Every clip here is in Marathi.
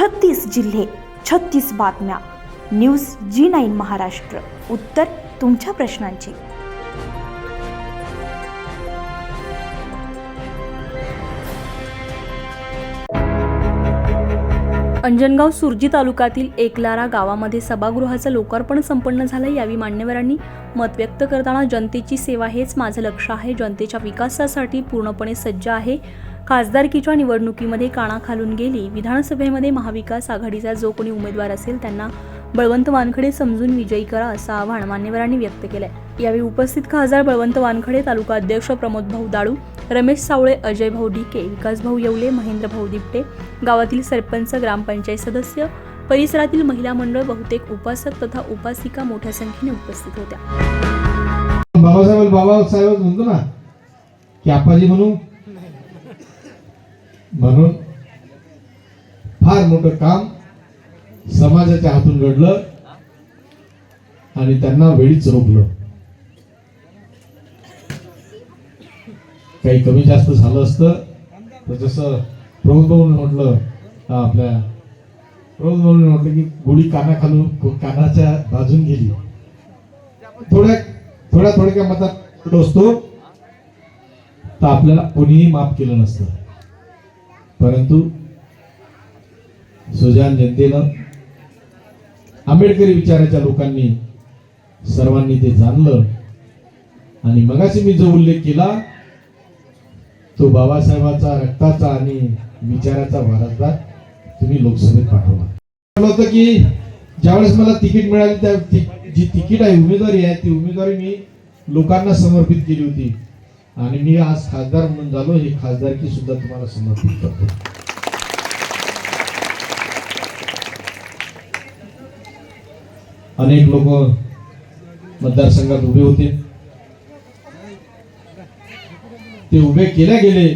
छत्तीस जिल्हे छत्तीस बातम्या. News G nine Maharashtra. उत्तर तुमच्या प्रश्नांची. अंजनगाव सुरजी तालुक्यातील एकलारा गावामध्ये सभागृहाचं लोकार्पण संपन्न झालं यावेळी मान्यवरांनी मत व्यक्त करताना जनतेची सेवा हेच माझं लक्ष आहे. जनतेच्या विकासासाठी पूर्णपणे सज्ज आहे. खासदारकीच्या निवडणुकीमध्ये काणा खालून गेली. विधानसभेमध्ये महाविकास आघाडीचा जो कोणी उमेदवार असेल त्यांना बळवंत वानखडे समजून विजयी करा असं आव्हान मान्यवरांनी व्यक्त केलंय. यावेळी उपस्थित खासदार बळवंत वानखडे तालुका अध्यक्ष प्रमोद भाऊ दाळू रमेश सावळे अजय भाऊ ढिके विकास भाऊ येवले महेंद्र भाऊ दिपटे गावातील सरपंच ग्रामपंचायत सदस्य परिसरातील महिला मंडळ बहुतेक उपासक तथा उपासिका मोठ्या संख्येने उपस्थित होत्या. बाबासाहेब बाबासाहेब म्हणतो ना की आपाजी म्हणू म्हणून फार मोठं काम समाजाच्या हातून घडलं आणि त्यांना वेळीच रोखलं. काही कमी जास्त झालं असतं तर जसं प्रमोद म्हटलं आपल्या प्रमोद म्हटलं की गोळी काना खालून कानाच्या बाजून गेली. थोड्या थोड्या थोड्याक्या मतात असतो तर आपल्याला कोणीही माफ केलं नसतं. परंतु सुजान जनतेनं आंबेडकरी विचाराच्या लोकांनी सर्वांनी ते जाणलं आणि मगाशी मी जो उल्लेख केला तो बाबासाहेबाचा रक्ताचा आणि विचाराचा वारसदार तुम्ही लोकसभेत पाठवला. होतं की ज्यावेळेस मला तिकीट मिळाली त्या जी तिकीट आहे उमेदवारी आहे ती उमेदवारी मी लोकांना समर्पित केली होती. आणि मी आज खासदार म्हणून झालो ही खासदारकी सुद्धा तुम्हाला समर्पित करतो. अनेक लोक मतदारसंघात उभे होते. ते उभे केल्या गेले.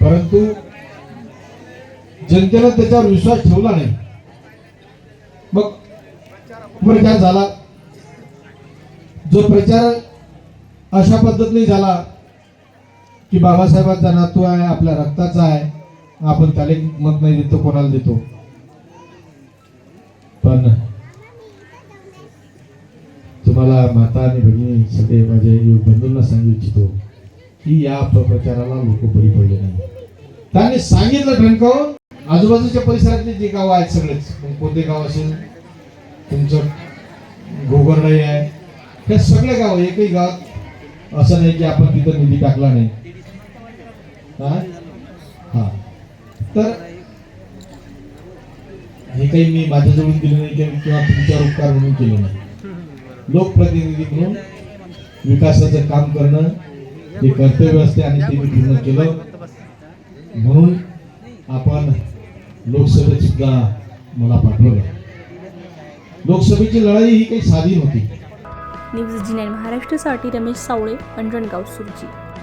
परंतु जनतेला त्याच्यावर विश्वास ठेवला नाही. मग उपचार झाला. जो प्रचार अशा पद्धतीने झाला की बाबासाहेबांचा नातू आहे आपल्या रक्ताचा आहे आपण त्याला मत नाही देतो कोणाला देतो. पण तुम्हाला माता आणि भगिनी सगळे माझे युवक बंधूंना सांगू इच्छितो की या प्रचाराला लोक बरी पडले नाही. त्यांनी सांगितलं ठणकावून आजूबाजूच्या परिसरातले जे गाव आहेत सगळेच कोणते गाव असेल तुमचं गोगरडाई आहे हे सगळे गाव एकही गाव असं नाही की आपण तिथं निधी टाकला नाही. हा? तर हे काही मी माझ्याजवळून दिलं नाही किंवा किंवा तुमच्यावर उपकार म्हणून केलं नाही. लोकप्रतिनिधी म्हणून विकासाचं काम करणं हे कर्तव्य असते आणि ते मी पूर्ण केलं. म्हणून आपण लोकसभेत सुद्धा मला पाठवलं. लोकसभेची लढाई ही काही साधी नव्हती. न्यूज जी नाईन महाराष्ट्रासाठी रमेश सावळे अंजनगाव सुरजी.